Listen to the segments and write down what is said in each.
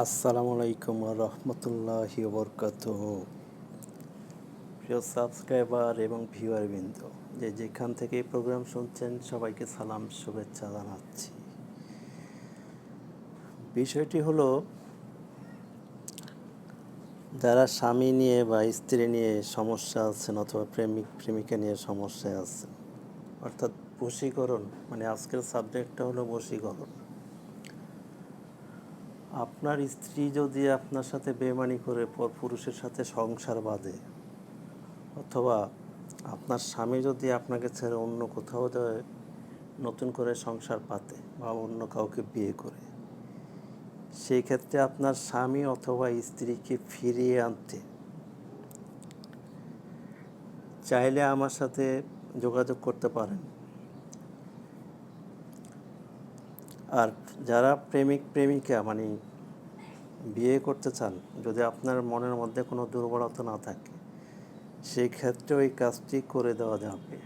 আসসালামু আলাইকুম রহমতুল্লাহি বরকাত প্রিয় সাবস্ক্রাইবার এবং ভিউয়ার বৃন্দ, যে যেখান থেকে প্রোগ্রাম শুনছেন, সবাইকে সালাম, শুভেচ্ছা জানাচ্ছি। বিষয়টি হলো, যারা স্বামী নিয়ে বা স্ত্রী নিয়ে সমস্যা আছেন অথবা প্রেমিক, প্রেমিকা নিয়ে সমস্যা আছে অর্থাৎ বশীকরণ মানে আজকের সাবজেক্টটা হলো বশীকরণ। আপনার স্ত্রী যদি আপনার সাথে বেমানি করে পর পুরুষের সাথে সংসার বাঁধে, অথবা আপনার স্বামী যদি আপনাকে ছেড়ে অন্য কোথাও যায়, নতুন করে সংসার পাতে বা অন্য কাউকে বিয়ে করে, সেই ক্ষেত্রে আপনার স্বামী অথবা স্ত্রীকে ফিরিয়ে আনতে চাইলে আমার সাথে যোগাযোগ করতে পারেন। আর যারা প্রেমিক, প্রেমিকা মানে বিয়ে করতে চান, যদি আপনার মনের মধ্যে কোনো দুর্বলতা না থাকে সেই ক্ষেত্রে ওই কাজটি করে দেওয়া যাবে।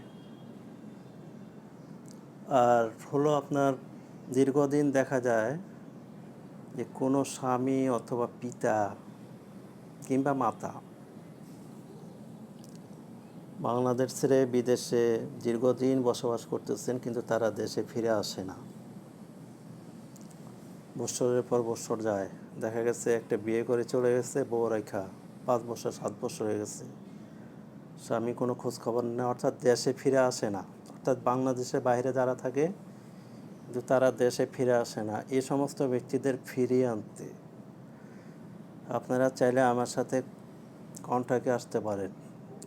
আর হলো আপনার দীর্ঘদিন দেখা যায় যে কোনো স্বামী অথবা পিতা কিংবা মাতা বাংলাদেশ ছেড়ে বিদেশে দীর্ঘদিন বসবাস করতেছেন, কিন্তু তারা দেশে ফিরে আসে না। বছরের পর বছর যায়। দেখা গেছে একটা বিয়ে করে চলে গেছে, বউ রেখা পাঁচ বছর, সাত বছর হয়ে গেছে। স্বামী কোনো খোঁজ খবর নেই অর্থাৎ দেশে ফিরে আসে না। অর্থাৎ বাংলাদেশের বাইরে যারা থাকে, কিন্তু তারা দেশে ফিরে আসে না। এই সমস্ত ব্যক্তিদের ফিরিয়ে আনতে। আপনারা চাইলে আমার সাথে কন্ট্যাক্টে আসতে পারেন।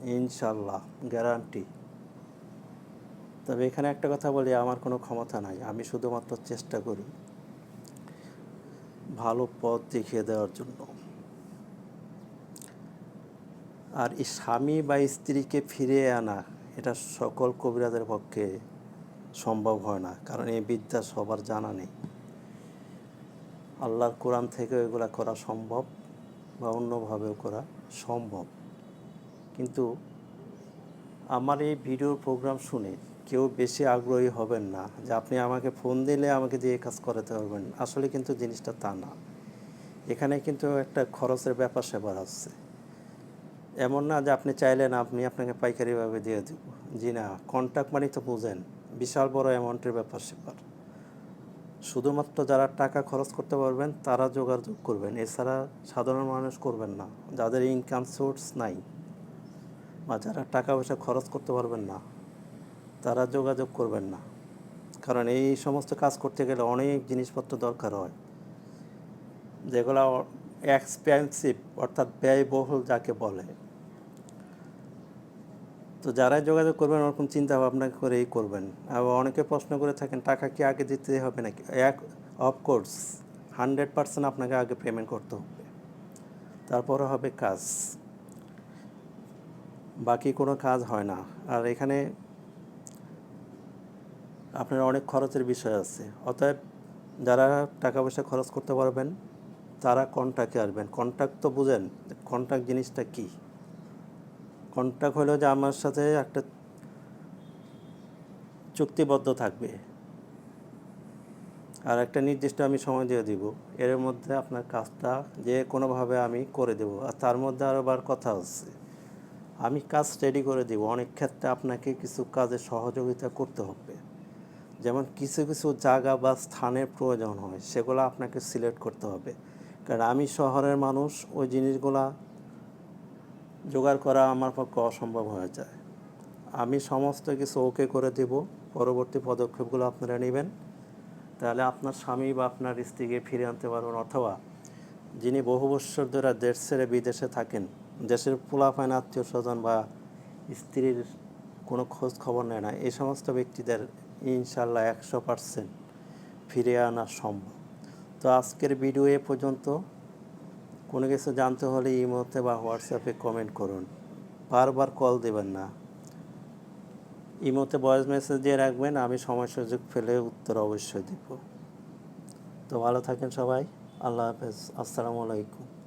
ইনশাল্লাহ গ্যারান্টি। তবে এখানে একটা কথা বলি, আমার কোনো ক্ষমতা নাই। আমি শুধুমাত্র চেষ্টা করি। ভালো পথ দেখিয়ে দেওয়ার জন্য। আর এই স্বামী বা স্ত্রীকে ফিরিয়ে আনা, এটা সকল কবিরাজের পক্ষে সম্ভব হয় না, কারণ এই বিদ্যা সবার জানা নেই। আল্লাহর কোরআন থেকে এগুলো করা সম্ভব বা অন্যভাবেও করা সম্ভব। কিন্তু আমার এই ভিডিও প্রোগ্রাম শুনে কেউ বেশি আগ্রহী হবেন না, যে আপনি আমাকে ফোন দিলে আমাকে দিয়ে কাজ করাতে পারবেন। আসলে কিন্তু জিনিসটা তা না। এখানে কিন্তু একটা খরচের ব্যাপার স্যাপার আছে। এমন না যে আপনি চাইলেন আপনি আপনাকে পাইকারিভাবে দিয়ে দেব। জি না কন্ট্যাক্ট মানি তো বুঝেন, বিশাল বড় অ্যামাউন্টের ব্যাপার স্যাপার শুধুমাত্র যারা টাকা খরচ করতে পারবেন, তারা যোগাযোগ করবেন। এছাড়া সাধারণ মানুষ করবেন না, যাদের ইনকাম সোর্স নাই, বা যারা টাকা পয়সা খরচ করতে পারবেন না। তারা যোগাযোগ করবেন না। কারণ এই সমস্ত কাজ করতে গেলে অনেক জিনিসপত্র দরকার হয়। যেগুলো এক্সপেন্সিভ অর্থাৎ ব্যয়বহুল যাকে বলে। তো যারাই যোগাযোগ করবেন, ওরকম চিন্তা ভাবনা করেই করবেন। আবার অনেকে প্রশ্ন করে থাকেন, টাকা কি আগে দিতে হবে নাকি? এক অফকোর্স হান্ড্রেড পার্সেন্ট আপনাকে আগে পেমেন্ট করতে হবে। তারপরে হবে কাজ। বাকি কোনো কাজ হয় না। আর এখানে আপনার অনেক খরচের বিষয় আছে। অতএব যারা টাকা পয়সা খরচ করতে পারবেন, তারা কন্ট্যাক্টে আসবেন। কন্ট্যাক্ট তো বুঝেন কন্ট্যাক্ট জিনিসটা কি? কন্ট্যাক্ট হলো যে আমার সাথে একটা চুক্তিবদ্ধ থাকবে। আর একটা নির্দিষ্ট আমি সময় দিয়ে দিব। এর মধ্যে আপনার কাজটা যে কোনোভাবে আমি করে দেব। আর তার মধ্যে আরও বার কথা আছে। আমি কাজ রেডি করে দিব। অনেক ক্ষেত্রে আপনাকে কিছু কাজে সহযোগিতা করতে হবে। যেমন কিছু কিছু জায়গা বা স্থানের প্রয়োজন হয়, সেগুলো আপনাকে সিলেক্ট করতে হবে। কারণ আমি শহরের মানুষ, ওই জিনিসগুলা জোগাড় করা আমার পক্ষে অসম্ভব হয়ে যায়। আমি সমস্ত কিছু ওকে করে দেব, পরবর্তী পদক্ষেপগুলো আপনারা নেবেন। তাহলে আপনার স্বামী বা আপনার স্ত্রীকে ফিরে আনতে পারবেন, অথবা যিনি বহু বৎসর ধরে দেশ ছেড়ে বিদেশে থাকেন, দেশের পোলাফাইন আত্মীয় স্বজন বা স্ত্রীর কোনো খোঁজ খবর নেয় না, এই সমস্ত ব্যক্তিদের ইনশাল্লাহ একশো পার্সেন্ট ফিরে আনা সম্ভব। তো আজকের ভিডিও এ পর্যন্ত। কোনো কিছু জানতে হলে ইমোতে বা হোয়াটসঅ্যাপে কমেন্ট করুন। বারবার কল দেবেন না। ইমোতে ভয়েস মেসেজ দিয়ে রাখবেন, আমি সময় সুযোগ পেলে উত্তর অবশ্যই দিব। তো ভালো থাকেন সবাই। আল্লাহ হাফেজ। আসসালামু আলাইকুম।